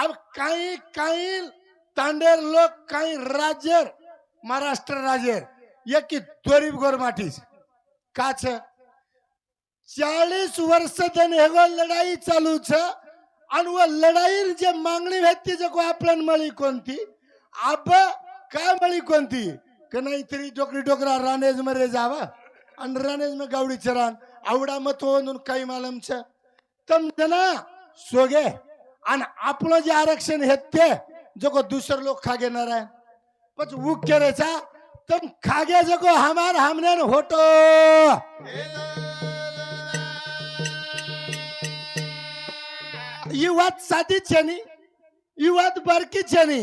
अब काही काही तांडेर लोक काही राज्य महाराष्ट्र राज्य एक त्वरित गोरमाटीच काच चाळीस वर्ष धन हेगो लढाई चालू छ आणि व लढाई जे मागणी भेटते जे को आपल्याला मळी कोणती अब काय मळी कोणती? का नाही तरी डोकरी डोकरा रानेजमध्ये जावा आणि रानेज में गावडी चरान आवडा मत म्हणून काही मालम छ। तम जना सोगे। आणि आपलं जे आरक्षण हे ते जगो दुसरे लोक खा घेणार आहे पण उग केरेचा तर खागे जगो हमार हमने होतो ही वाद साधीच आहे ही वाद बारकीच आहे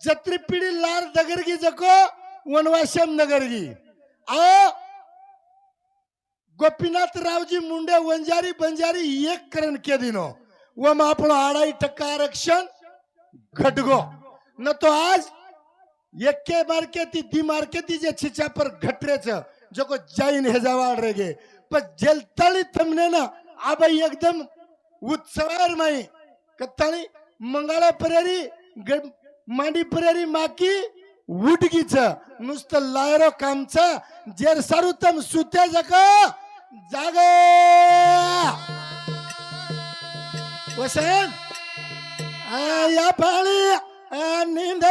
जत्री पिढी लाल दगरगी जको वनवाश्यम नगरगी. अ गोपीनाथ रावजी मुंडे वंजारी बंजारी एक करण के दिनो व मग आपण अडाई टक्का आरक्षण घटगो. न तो आज एक्के मार्केती दी मार्केती जे छिचा पर घटरेच जो को जाईन हे जवाड रेगे पण जलतळी थमने ना आबाई एकदम उत्सवार माई कत्ताळी मंगळा परेरी ग- मांडी परेरी माकी उडगीच नुसतं लायरो कामच जेर सारुतम सुते जक जाग! वसन आ, या पाळी आ, निंद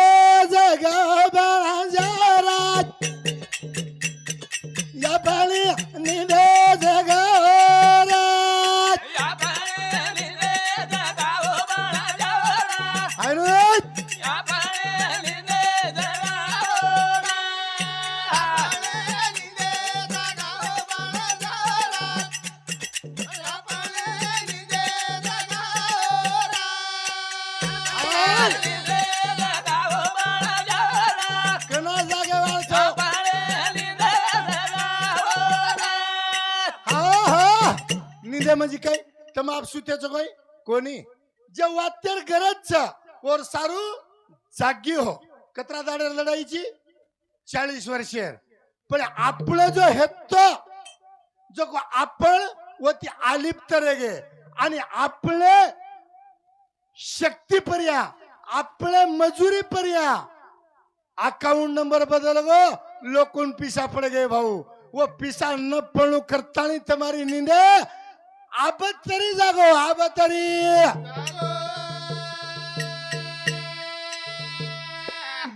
जग जरा निंदे म्हणजे काय? तर आप सुत्याचं काय कोणी? जेव्हा तर गरज और सारू जागी हो. कतरा दाडे लढायची? चाळीस वर्ष. पण आपलं जो हेत जो आपण व ती आलिप्त रेगे. आणि आपले शक्ती पर्या आपले मजुरी पर्या. अकाउंट नंबर बदल गो. लोकून पिसा पड़ गे भाऊ. व पिसा न पणू करतानी तुम्हारी निंदे. આબત તરી જાગો આબત તરી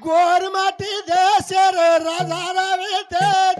ગોર માટી દેશે રાજા રાવે તે.